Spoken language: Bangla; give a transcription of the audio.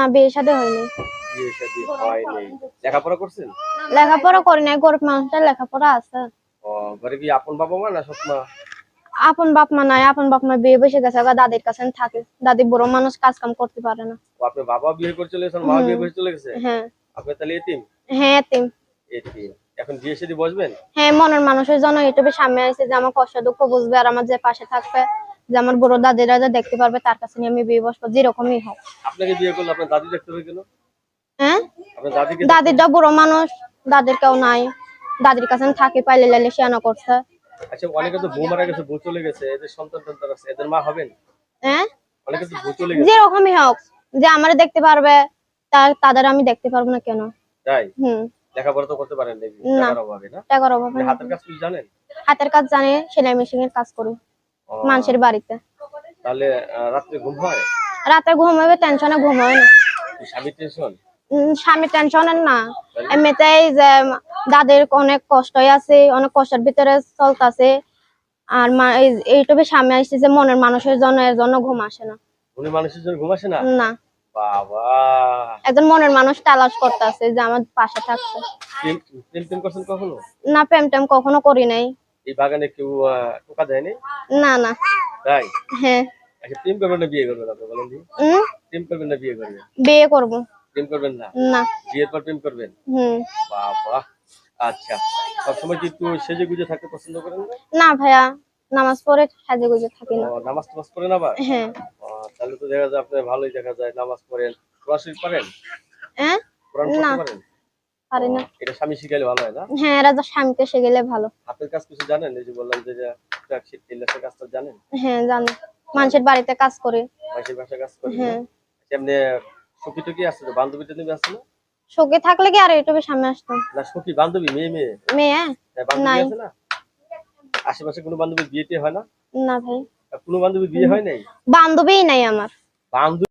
না বিয়ে শাদী হয়নি। লেখাপড়া করছেন? লেখাপড়া করি নাই গরিব মানুষের লেখাপড়া আছে। ও আপন বাবা মা না সৎ আপন বাপ মা নাই আপন বাপ মা বিয়ে বসে গেছে দাদির কাছে থাকে। দাদি বুড়ো মানুষ কাজ কাম করতে পারে না। আপনার বাবা বিয়ে করে চলে গেছেন মা বিয়ে করে চলে গেছে? হ্যাঁ। আপনি তাহলে এতিম? হ্যাঁ এতিম। এতিম। এখন বিয়ে শাদী বসবেন? হ্যাঁ মনের মানুষের জন্য ইউটিউবে সামনে আসছে যে আমার কষ্ট দুঃখ বুঝবে আর আমার যে পাশে থাকবে যে আমার বড় দাদিরা যে দেখতে পারবে তার কাছে নিয়ে আমি বিয়ে বসবো যেরকমই হোক। আপনাকে বিয়ে করলে আপনার দাদি দেখতে হবে কেন? হ্যাঁ? আপনার দাদিকে দাদিরটা বুড়ো মানুষ দাদির কেউ নাই। দাদির কাছে থাকি পাইলে লাইলে শিয়ানো করছে। আচ্ছা অনেকে তো বউ মারা গেছে বউ চলে গেছে এদের সন্তান টন্তান আছে এদের মা হবেন? হ্যাঁ? অনেকে তো বউ চলে গেছে। যেরকমই হোক যে আমার দেখতে পারবে তা- তাদের আমি দেখতে পারব না কেন? তাই? হুম। লেখাপড়া তো করতে পারেন না। টাকার অভাবে না? টাকার অভাবে হাতের কাজ জানেন? হাতের কাজ জানে সেলাই মেশিন এর কাজ করি মানুষের বাড়িতে। তাহলে রাত্রে ঘুম হয়? রাতে ঘুম হবে টেনশনে ঘুম হয় না। স্বামী টেনশন স্বামী টেনশনের না। এমনিতেই যে দাদের অনেক কষ্টই আছে অনেক কষ্টের ভিতরে চলতেছে। আর এইটুকু সামনে আসছে যে মনের মানুষের জন্য এর জন্য ঘুম আসে না। উনি মানুষের জন্য ঘুম আসে না? না। বাবা। একজন মনের মানুষ তালাশ করতেছে যে আমার পাশে থাকছে প্রেম প্রেম কখনো? না প্রেম টেম কখনো করি নাই। এই বাগানে কেউ টোকা দেয়নি? না না। তাই? হ্যাঁ। আচ্ছা প্রেম করবেন না বিয়ে করবেন আপনি বলেন দি প্রেম করবেন না বিয়ে করবেন বিয়ে করব। প্রেম করবেন না? না। বিয়ের পর প্রেম করবেন? হুম। বাবা আচ্ছা। সবসময় কি একটু সেজে গুজে থাকতে পছন্দ করেন না? না ভাইয়া নামাজ পড়ে সাজে গুজে থাকি না। নামাজ টামাজ পড়েন আবার? হ্যাঁ। তাহলে তো দেখা যায় আপনি ভালোই দেখা যায় নামাজ পড়েন। কোরআন শরীফ পারেন হ্যাঁ? কোরআন পড়তে না। পারেন? পারি না। এটা স্বামী শিখাইলে ভালো হয় না? হ্যাঁ এরা তো স্বামীকে গেলে ভালো। হাতের কাজ কিছু জানেন? এই যে বললাম যে ট্রাক শীট টেলার্সের কাজটা জানেন? হ্যাঁ জানি। মানুষের বাড়িতে কাজ করে। মাসের ভাষা কাজ হ্যাঁ? এমনি সখী টকি আছে তো? বান্ধবী টান্ধবী আছে না? থাকলে কি আর ইউটিউবে সামনে আসতাম? না সখী বান্ধবী মেয়ে মেয়ে? মেয়ে হ্যাঁ? হ্যাঁ, বান্ধবী আছে না? আশেপাশে কোনো বান্ধবীর বিয়ে টিয়ে হয় না? না ভাই। কোনো বান্ধবী বিয়ে হয় নাই? বান্ধবীই নাই আমার। বান্ধবী